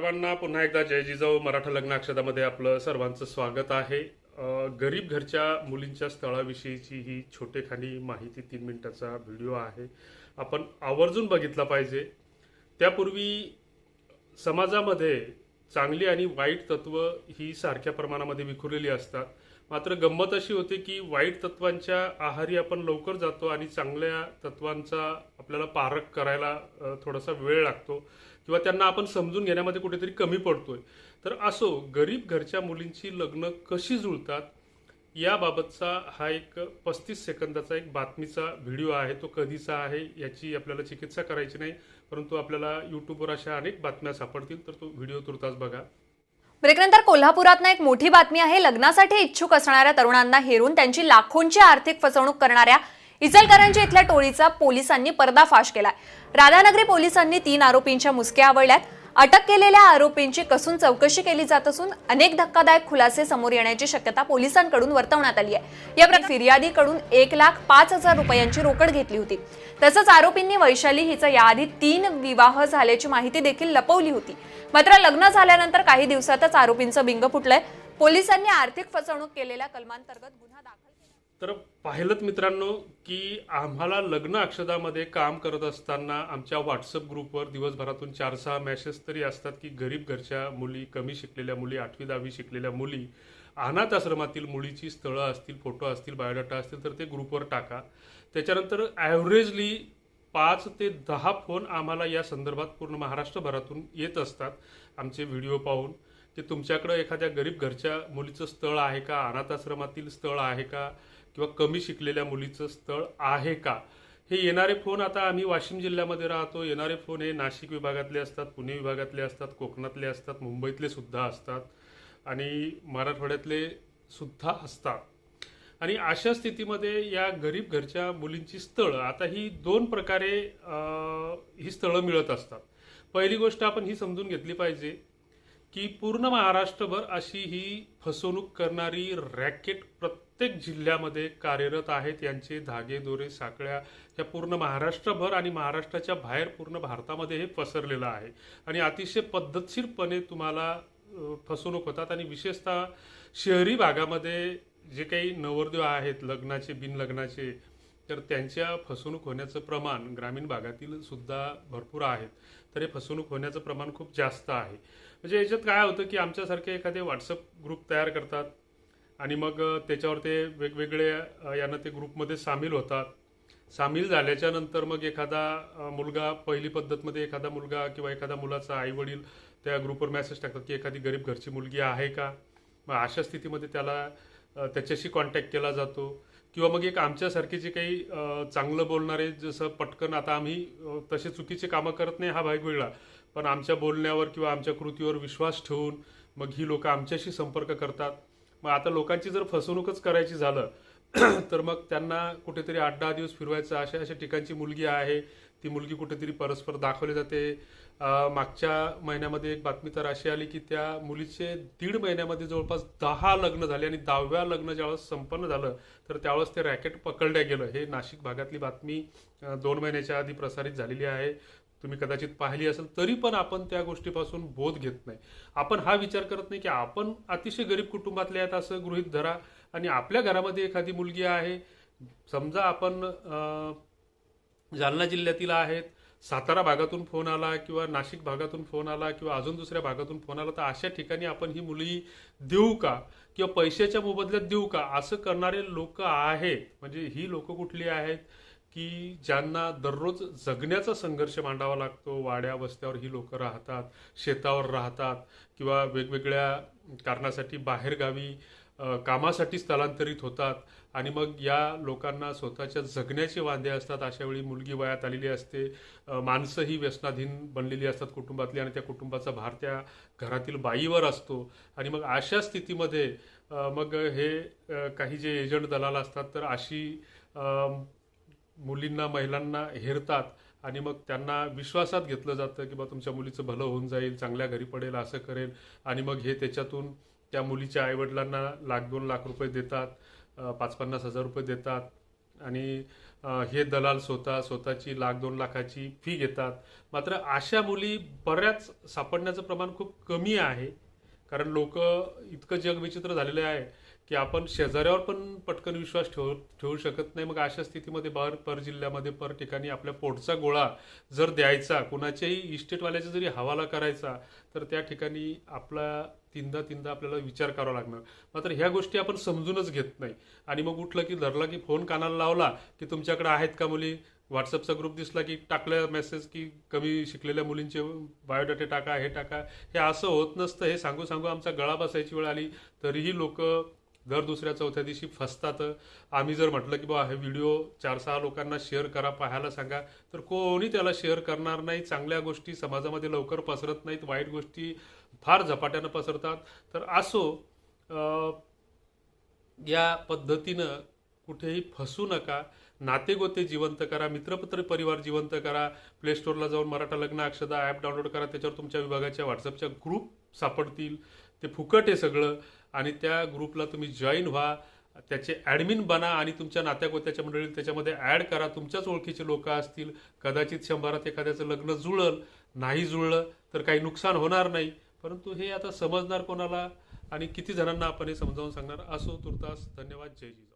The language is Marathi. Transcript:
सर्वांना पुन्हा एकदा जय जिजाऊ. मराठा लग्न अक्षदामध्ये आपलं सर्वांचं स्वागत आहे. गरीब घरच्या मुलींच्या स्थळाविषयीची ही छोटेखानी माहिती तीन मिनिटाचा व्हिडिओ आहे. आपण आवर्जून बघितला पाहिजे. त्यापूर्वी समाजामध्ये चांगली आणि वाईट तत्व ही सारख्या प्रमाणामध्ये विखुरलेली असतात. मात्र गंमत अशी होते की वाईट तत्वांच्या आहारी आपण लवकर जातो आणि चांगल्या तत्वांचा आपल्याला पारख करायला थोडासा वेळ लागतो. किंवा त्यांना आपण समजून घेण्यामध्ये कुठेतरी कमी पडतोय. तर असो गरीब घरच्या मुलींची लग्न कशी जुळतात याबाबतचा हा एक पस्तीस सेकंदाचा एक बातमीचा व्हिडिओ आहे. तो कधीचा आहे याची आपल्याला चिकित्सा करायची नाही परंतु आपल्याला यूट्यूबवर अशा अनेक बातम्या सापडतील तर तो व्हिडिओ तुर्तास बघा. ब्रेकनंतर कोल्हापुरात एक मोठी बातमी आहे. लग्नासाठी इच्छुक असणाऱ्या तरुणांना हेरून त्यांची लाखोंची आर्थिक फसवणूक करणाऱ्या इचलकरंजी इथल्या टोळीचा पोलिसांनी पर्दाफाश केलाय. राधानगरी पोलिसांनी तीन आरोपींच्या मुसक्या आवळल्यात. अटक केलेल्या आरोपींची कसून चौकशी केली जात असून अनेक धक्कादायक खुलासे समोर येण्याची शक्यता पोलिसांकडून वर्तवण्यात आली आहे. या प्रकार फिर्यादीकडून एक लाख पाच हजार रुपयांची रोकड घेतली होती. तसंच आरोपींनी वैशाली हिचा याआधी तीन विवाह झाल्याची माहिती देखील लपवली होती. मात्र लग्न झाल्यानंतर काही दिवसातच आरोपींचं बिंग फुटलंय. पोलिसांनी आर्थिक फसवणूक केलेल्या कलमांतर्गत गुन्हा दाखल तर पाहिलं मित्रांनो की आम्हाला लग्न अक्षदामध्ये काम करत असताना आमच्या व्हॉट्सअप ग्रुपवर दिवसभरातून चार सहा मॅसेज तरी असतात की गरीब घरच्या मुली कमी शिकलेल्या मुली आठवी दहावी शिकलेल्या मुली अनाथ आश्रमातील मुलीची स्थळं असतील फोटो असतील बायोडाटा असतील तर ते ग्रुपवर टाका. त्याच्यानंतर ॲव्हरेजली पाच ते दहा फोन आम्हाला या संदर्भात पूर्ण महाराष्ट्रभरातून येत असतात. आमचे व्हिडिओ पाहून. की तुमच्याकडं एखाद्या गरीब घरच्या मुलीचं स्थळ आहे का? अनाथाश्रमातील स्थळ आहे का? किंवा कमी शिकलेल्या मुलीचं स्थळ आहे का? हे येणारे फोन आता आम्ही वाशिम जिल्ह्यामध्ये राहतो. येणारे फोन हे नाशिक विभागातले असतात पुणे विभागातले असतात कोकणातले असतात मुंबईतले सुद्धा असतात आणि मराठवाड्यातले सुद्धा असतात. आणि अशा स्थितीमध्ये या गरीब घरच्या मुलींची स्थळं आता ही दोन प्रकारे ही स्थळं मिळत असतात. पहिली गोष्ट आपण ही समजून घेतली पाहिजे की पूर्ण महाराष्ट्रभर अशी ही फसवणूक करणारी रॅकेट प्रत्येक जिल्ह्यामध्ये कार्यरत आहेत. यांचे धागे दोरे साखळ्या ह्या पूर्ण महाराष्ट्रभर आणि महाराष्ट्राच्या बाहेर पूर्ण भारतामध्ये हे पसरलेलं आहे. आणि अतिशय पद्धतशीरपणे तुम्हाला फसवणूक होतात. आणि विशेषतः शहरी भागामध्ये जे काही नवरदेव आहेत लग्नाचे बिनलग्नाचे तर त्यांच्या फसवणूक होण्याचं प्रमाण ग्रामीण भागातील सुद्धा भरपूर आहेत. तर हे फसवणूक होण्याचं प्रमाण खूप जास्त आहे. म्हणजे याच्यात काय होतं की आमच्यासारखे एखादे व्हॉट्सअप ग्रुप तयार करतात आणि मग त्याच्यावर ते वेगवेगळे यांना यानं ते ग्रुपमध्ये सामील होतात. सामील झाल्याच्यानंतर मग एखादा मुलगा पहिली पद्धतमध्ये एखादा मुलगा किंवा एखादा मुलाचा आई वडील त्या ग्रुपवर मेसेज टाकतात की एखादी गरीब घरची मुलगी आहे का? मग अशा स्थितीमध्ये त्याला त्याच्याशी कॉन्टॅक्ट केला जातो. किंवा मग एक आमच्यासारखे जे काही चांगलं बोलणारे जसं पटकन आता आम्ही तसे चुकीचे कामं करत नाही हा भाग वेगळा. पण आमच्या बोलण्यावर किंवा आमच्या कृतीवर विश्वास ठेवून मग ही लोक आमच्याशी संपर्क करतात. मग आता लोकांची जर फसवणूकच करायची झालं तर मग त्यांना कुठेतरी आठ दहा दिवस फिरवायचं. अशा अशा ठिकाणची मुलगी आहे. ती मुलगी कुठेतरी परस्पर दाखवली जाते. मागच्या महिन्यामध्ये एक बातमी तर अशी आली की त्या मुलीचे दीड महिन्यामध्ये जवळपास दहा लग्न झाले आणि दहाव्या लग्न ज्यावेळेस संपन्न झालं तर त्यावेळेस ते रॅकेट पकडल्या गेलं. हे नाशिक भागातली बातमी दोन महिन्याच्या आधी प्रसारित झालेली आहे. तुम्ही कदाचित पाहिली असेल तरी पण आपण त्या गोष्टीपासून बोध घेत नाही. आपण हा विचार करत नाही की आपण अतिशय गरीब कुटुंबातले आहेत असं गृहित धरा आणि आपल्या घरामध्ये एखादी मुलगी आहे. समजा आपण जालना जिल्ह्यातील आहेत सातारा भागातून फोन आला किंवा नाशिक भागातून फोन आला किंवा अजून दुसऱ्या भागातून फोन आला तर अशा ठिकाणी आपण ही मुलगी देऊ का किंवा पैशाच्या मोबदल्यात देऊ का? असं करणारे लोक आहेत. म्हणजे ही लोक कुठली आहेत? की ज्यांना दररोज जगण्याचा संघर्ष मांडावा लागतो वाड्या वस्त्यावर ही लोक राहतात शेतावर राहतात किंवा वेगवेगळ्या कारणासाठी बाहेरगावी कामासाठी स्थलांतरित होतात आणि मग या लोकांना स्वतःच्या जगण्याचे वांदे असतात. अशा वेळी मुलगी वयात आलेली असते. माणसंही माणसं ही व्यसनाधीन बनलेली असतात कुटुंबातली आणि त्या कुटुंबाचा भार त्या घरातील बाईवर असतो. आणि मग अशा स्थितीमध्ये मग हे काही जे एजंट दलाल असतात तर अशी मुलींना महिलांना हेरतात आणि मग त्यांना विश्वासात घेतलं जातं की बा तुमच्या मुलीचं भलं होऊन जाईल चांगल्या घरी पडेल असं करेल. आणि मग हे त्याच्यातून त्या मुलीच्या आईवडिलांना लाख दोन लाख रुपये देतात पाच पन्नास हजार रुपये देतात. आणि हे दलाल स्वतः स्वतःची लाख दोन लाखाची फी घेतात. मात्र अशा मुली बऱ्याच सापडण्याचं प्रमाण खूप कमी आहे. कारण लोक इतकं जग विचित्र झालेलं आहे. की आपण शेजाऱ्यावर पण पटकन विश्वास ठेवू ठेवू शकत नाही. मग अशा स्थितीमध्ये बाहेर पर जिल्ह्यामध्ये पर ठिकाणी आपल्या पोटचा गोळा जर द्यायचा कुणाच्याही इस्टेटवाल्याचा जरी हवाला करायचा तर त्या ठिकाणी आपला तीनदा तीनदा आपल्याला विचार करावा लागणार. मात्र ह्या गोष्टी आपण समजूनच घेत नाही. आणि मग उठलं की धरला की फोन कानाला लावला की तुमच्याकडे आहेत का मुली? व्हॉट्सअपचा ग्रुप दिसला की टाकल्या मेसेज की कमी शिकलेल्या मुलींचे बायोडाटे टाका हे टाका. हे असं होत नसतं. हे सांगू सांगू आमचा गळा बसायची वेळ आली. तरीही लोक दर दुसऱ्या चौथ्या दिवशी फसतात. आम्ही जर म्हटलं की बा हे व्हिडिओ चार सहा लोकांना शेअर करा पाहायला सांगा तर कोणी त्याला शेअर करणार नाही. चांगल्या गोष्टी समाजामध्ये लवकर पसरत नाहीत. वाईट गोष्टी फार झपाट्यानं पसरतात. तर असो या पद्धतीनं कुठेही फसू नका. नातेगोते जिवंत करा मित्रपत्र परिवार जिवंत करा प्ले स्टोअरला जाऊन मराठा लग्न अक्षदा ॲप डाउनलोड करा त्याच्यावर तुमच्या विभागाच्या व्हॉट्सअपच्या ग्रुप सापडतील. ते फुकट आहे सगळं आणि त्या ग्रुपला तुम्ही जॉईन व्हा. त्याचे ॲडमिन बना आणि तुमच्या नात्यागोत्याच्या मंडळीत त्याच्यामध्ये ॲड करा. तुमच्याच ओळखीचे लोक असतील. कदाचित शंभरात एखाद्याचं लग्न जुळल नाही जुळलं तर काही नुकसान होणार नाही. परंतु हे आता समजणार कोणाला? आणि किती जणांना आपण हे समजावून सांगणार असो? तुर्तास धन्यवाद. जय जी